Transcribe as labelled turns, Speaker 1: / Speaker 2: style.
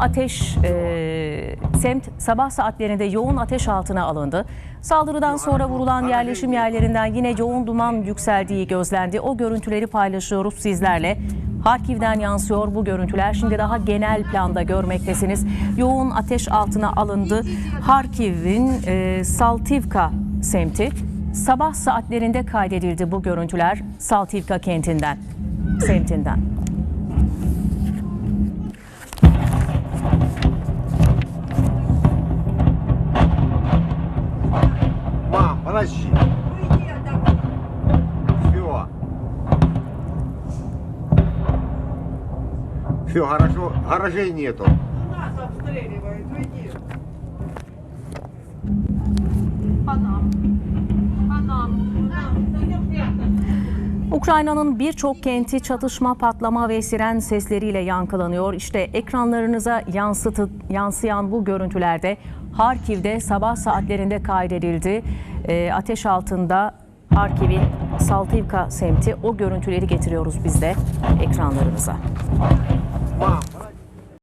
Speaker 1: ateş e, semt sabah saatlerinde yoğun ateş altına alındı. Saldırıdan sonra vurulan yerleşim yerlerinden yine yoğun duman yükseldiği gözlendi. O görüntüleri paylaşıyoruz sizlerle. Harkiv'den yansıyor bu görüntüler. Şimdi daha genel planda görmektesiniz. Yoğun ateş altına alındı. Harkiv'in e, Saltivka semti. Sabah saatlerinde kaydedildi bu görüntüler Saltivka kentinden, semtinden.
Speaker 2: Подожди. Все. Все, хорошо, гаражей нету.
Speaker 3: Нас обстреливают, уйди. По нам. По нам.
Speaker 1: Ukrayna'nın birçok kenti çatışma, patlama ve siren sesleriyle yankılanıyor. İşte ekranlarınıza yansıtı, yansıyan bu görüntülerde Harkiv'de sabah saatlerinde kaydedildi. E, ateş altında Harkiv'in Saltivka semti o görüntüleri getiriyoruz biz de ekranlarınıza.
Speaker 2: Wow.